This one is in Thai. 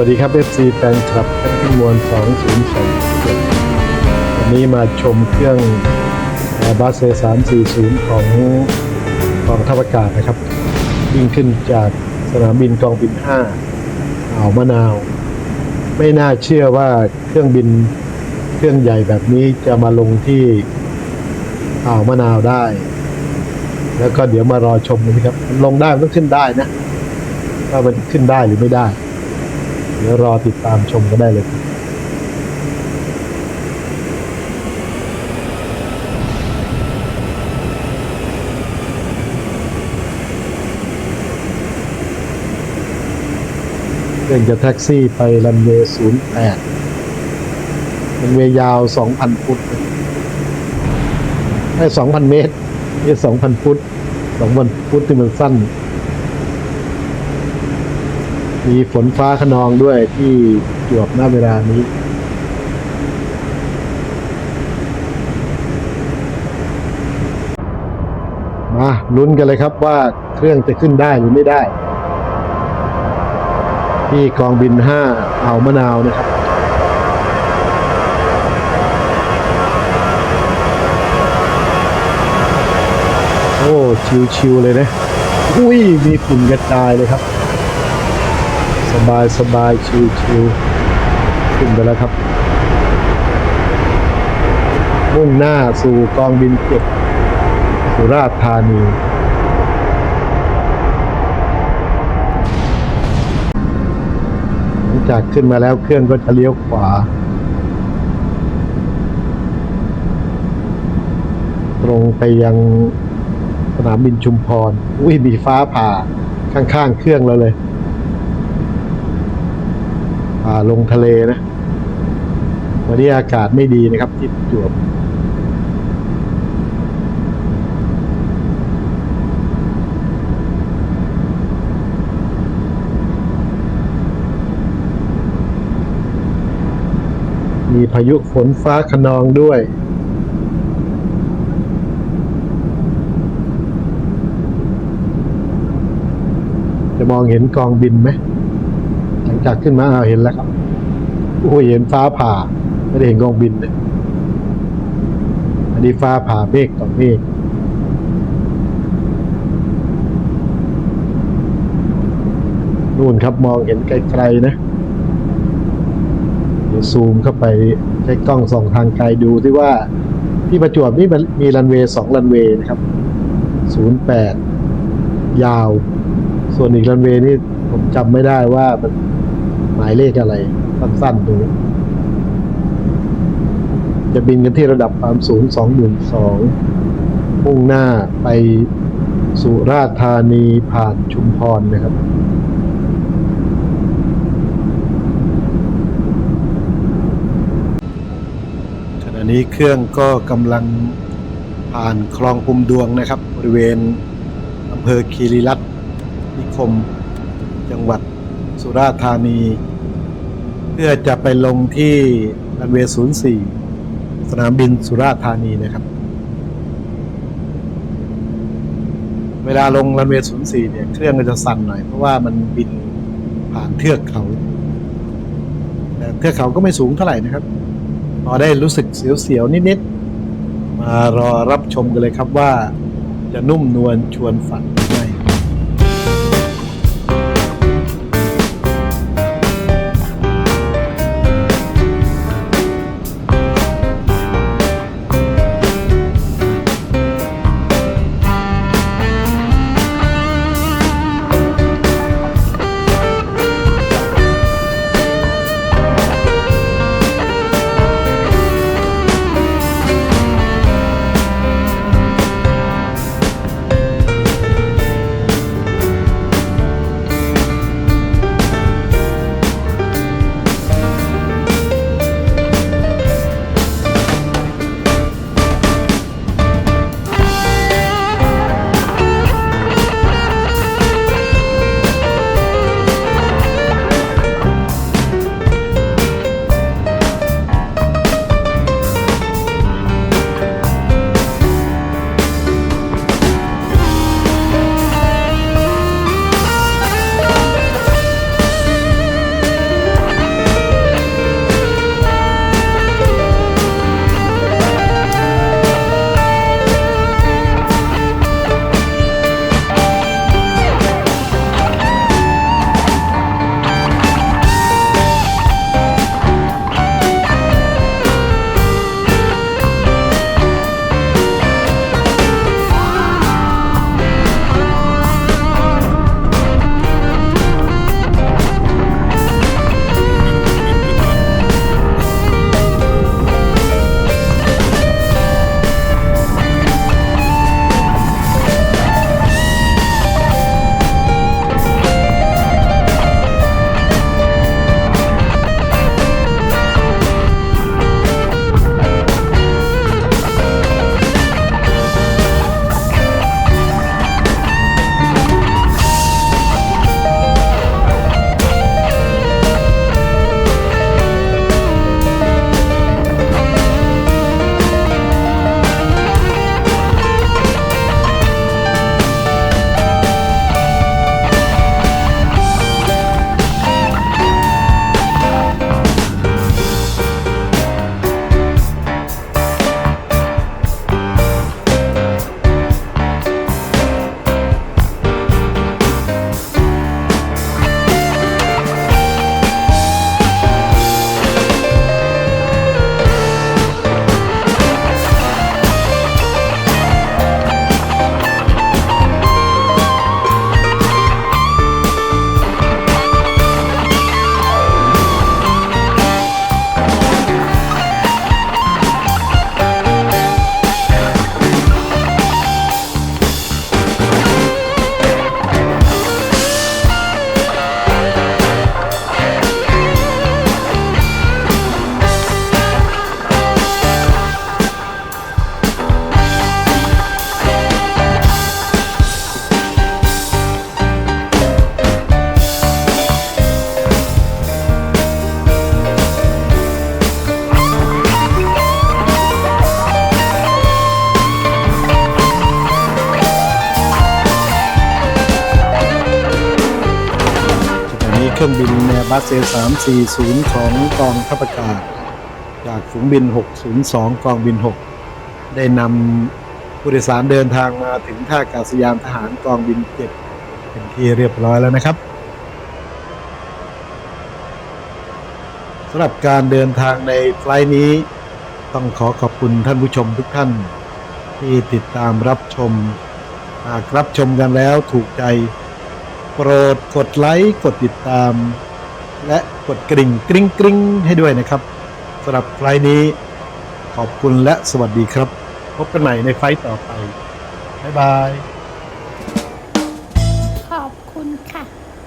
วัสดีครับ FC แฟนคลับกันขึ้นมวล2027วันนี้มาชมเครื่อง Airbus A340 ของกองทัพอากาศนะครับวิ่งขึ้นจากสนามบินกองบิน 5 อ่าวมะนาว ไม่น่าเชื่อว่าเครื่องบินเครื่องใหญ่แบบนี้จะมาลงที่อ่าวมะนาวได้ แล้วก็เดี๋ยวมารอชมกันนะครับ ลงได้ต้องขึ้นได้นะว่ามันขึ้นได้หรือไม่ได้ เดี๋ยวรอติดตามชมกันได้เลยครับเรื่องจะแท็กซี่ไปรันเวย์08รันเวย์ยาว2,000ฟุตไม่2,000เมตรนี่2,000ฟุต2,000ฟุตที่มันสั้น มีฝนฟ้าขนองด้วยที่จวบหน้าเวลานี้ มาลุ้นกันเลยครับว่าเครื่องจะขึ้นได้หรือไม่ได้ ที่กองบิน5อ่าวมะนาวนะครับโอ้ ชิวๆเลยนะ อุ้ย มีฝุ่นกระจายเลยครับ บายสบายชิวชิวขึ้นไปแล้วครับ มุ่งหน้าสู่กองบินเจ็ดสุราษฎร์ธานีหลังจากขึ้นมาแล้วเครื่องก็จะเลี้ยวขวา ตรงไปยังสนามบินชุมพร อุ้ยมีฟ้าผ่าข้างๆเครื่องเราเลย ลงทะเลนะวันนี้อากาศไม่ดีนะครับ ที่จวบมีพายุฝนฟ้าขนองด้วย จะมองเห็นกองบินไหม จากขึ้นมาเอาเห็นแล้วครับโอ้เห็นฟ้าผ่า ไม่ได้เห็นกองบินเลยอันนี้ฟ้าผ่าเมฆต่อเมฆนู่นครับมองเห็นไกลๆนะเดี๋ยวซูมเข้าไปใช้กล้องส่องทางไกลดูที่ว่าที่ประจวบนี่มีรันเวย์สองรันเวย์นะครับ 08 ยาว ส่วนอีกรันเวย์นี่ผมจำไม่ได้ว่ามัน หมายเลขอะไร สั้นๆดู จะบินกันที่ระดับความสูง 22,000มุ่งหน้าไปสุราษฎร์ธานีผ่านชุมพรนะครับขณะนี้เครื่องก็กำลังผ่านคลองพุมดวงนะครับ บริเวณอำเภอคีรีรัตน์นิคม จังหวัด สุราษฎร์ธานี เพื่อจะไปลงที่รันเวย์04 สนามบินสุราษฎร์ธานีนะครับ เวลาลงรันเวย์04 เนี่ย เครื่องก็จะสั่นหน่อย เพราะว่ามันบินผ่านเทือกเขา แต่เทือกเขาก็ไม่สูงเท่าไหร่นะครับ พอได้รู้สึกเสียวๆ นิดๆ มารอรับชมกันเลยครับว่าจะนุ่มนวลชวนฝัน เครื่องบินแอร์บัสเซ340 ของกองทัพอากาศ จากฝูงบิน 602 กองบิน 6 ได้นำผู้โดยสารเดินทางมาถึงท่าอากาศยานทหารกองบิน 7 เป็นที่เรียบร้อยแล้วนะครับสำหรับการเดินทางในไฟล์นี้ ต้องขอขอบคุณท่านผู้ชมทุกท่าน ที่ติดตามรับชม หากรับชมกันแล้วถูกใจ โปรดกดไลค์กดติดตาม และกดกริ่งกริ๊งกริ๊งให้ด้วยนะครับสำหรับไฟล์นี้ขอบคุณและสวัสดีครับ พบกันใหม่ในไฟล์ต่อไป บ๊ายบาย